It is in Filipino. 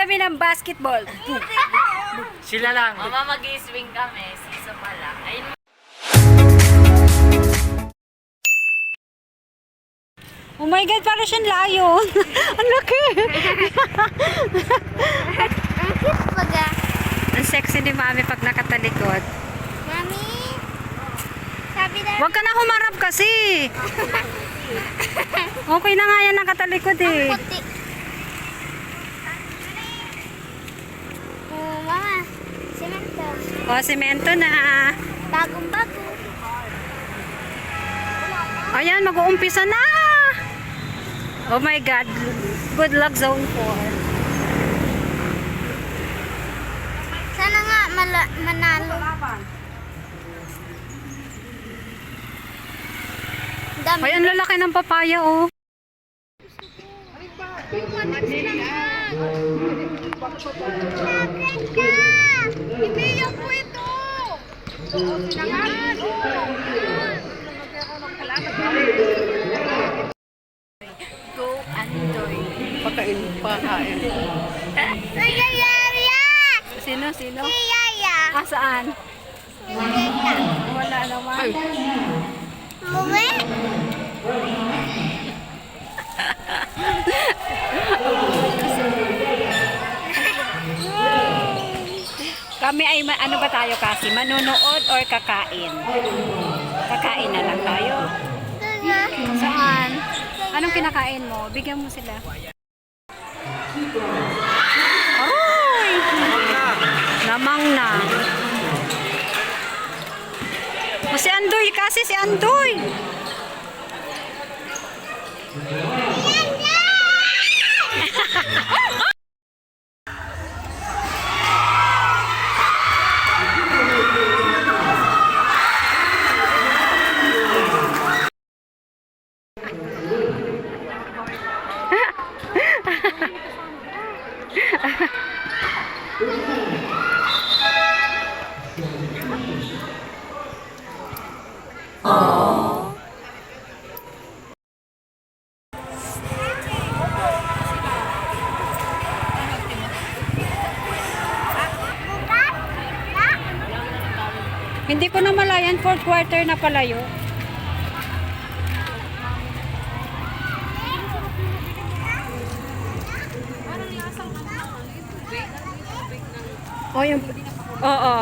kami ng basketball. Sila lang. Mama, mag-swing kami. Sisa pa lang. Ayun Oh my God, para siyang layon. Ang laki. Ang cute baga. Ang sexy ni Mami pag nakatalikod. Mami, sabi na Huwag ka na humarap kasi. Okay na nga yan nakatalikod eh. puti. Oh, mama, semento. O, simento na. Bagong bago. Ayan, mag-uumpisa na. Oh my God. Good luck zone 4. Sana nga manalo. Dami. Ay, ang lalaki ng papaya oh. Ito! Go Andoy. Pakain. Ay, Yaya! Sino, sino? Si Yaya! Ah, saan? Yaya! Wala naman. Muwi? Kami ay, ma- ano ba tayo kasi? Manunood or kakain? Kakain na lang tayo. Saan? Anong kinakain mo? Bigyan mo sila. Ay! Namang na. O si Andoy kasi si Andoy. Hindi ko na malayan, fourth quarter na palayo. Oh, yung... Oo.